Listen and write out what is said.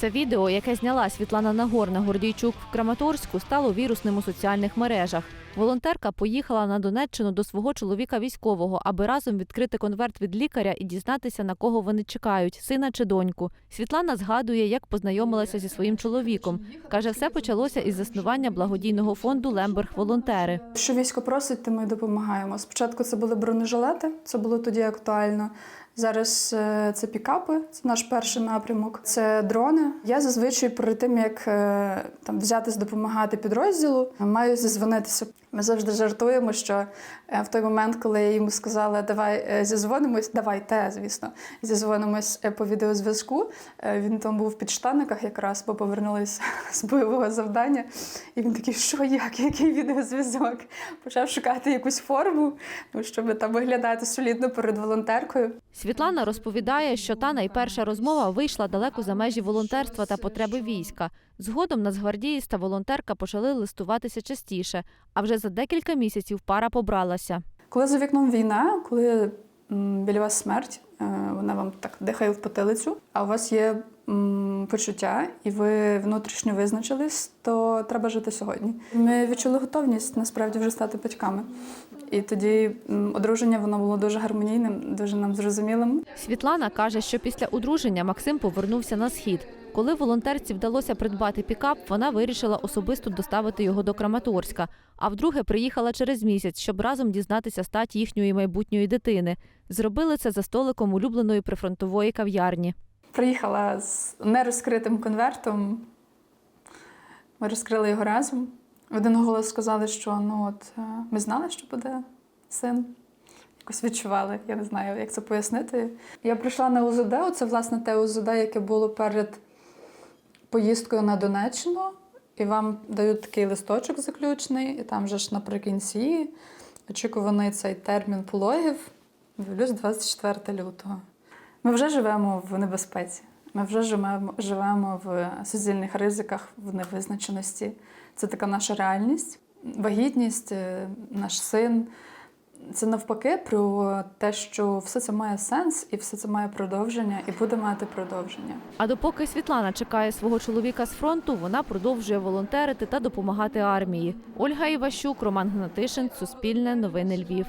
Це відео, яке зняла Світлана Нагорна Гордійчук в Краматорську, стало вірусним у соціальних мережах. Волонтерка поїхала на Донеччину до свого чоловіка військового, аби разом відкрити конверт від лікаря і дізнатися, на кого вони чекають сина чи доньку. Світлана згадує, як познайомилася зі своїм чоловіком. каже, все почалося із заснування благодійного фонду Лемберг Волонтери. Що військо просить, то ми допомагаємо. Спочатку це були бронежилети, це було тоді актуально. Зараз е, це пікапи, це наш перший напрямок. Це дрони. Я зазвичай перед тим як е, там взятись допомагати підрозділу, маю зізвонитися. Ми завжди жартуємо, що е, в той момент, коли я йому сказала, давай зізвонимось, давайте, звісно, зізвонимось по відеозв'язку. Він там був в підштанниках якраз, бо повернулися з бойового завдання. І він такий, що як, який відеозв'язок? Почав шукати якусь форму, ну, щоб там виглядати солідно перед волонтеркою. Світлана розповідає, що та найперша розмова вийшла далеко за межі волонтерства та потреби війська. Згодом нацгвардієць та волонтерка почали листуватися частіше, а вже за декілька місяців пара побралася. Коли за вікном війна, коли біля вас смерть, е, вона вам так дихає в потилицю, а у вас є почуття, і ви внутрішньо визначились, то треба жити сьогодні. Ми відчули готовність насправді вже стати батьками. І тоді одруження воно було дуже гармонійним, дуже нам зрозумілим. Світлана каже, що після одруження Максим повернувся на схід. Коли волонтерці вдалося придбати пікап, вона вирішила особисто доставити його до Краматорська. А вдруге приїхала через місяць, щоб разом дізнатися стать їхньої майбутньої дитини. Зробили це за столиком улюбленої прифронтової кав'ярні. Приїхала з нерозкритим конвертом. Ми розкрили його разом. В один голос сказали, що ну от е, ми знали, що буде син. Якось відчували, я не знаю, як це пояснити. Я прийшла на УЗД, це власне те УЗД, яке було перед поїздкою на Донеччину, і вам дають такий листочок заключний, і там же ж наприкінці очікуваний цей термін пологів. Дивлюсь 24 лютого. Ми вже живемо в небезпеці. Ми вже живемо, живемо в суцільних ризиках, в невизначеності. Це така наша реальність. Вагітність, е, наш син. Це навпаки про те, що все це має сенс, і все це має продовження, і буде мати продовження. А допоки Світлана чекає свого чоловіка з фронту, вона продовжує волонтерити та допомагати армії. Ольга Іващук, Роман Гнатишин, Суспільне, Новини Львів.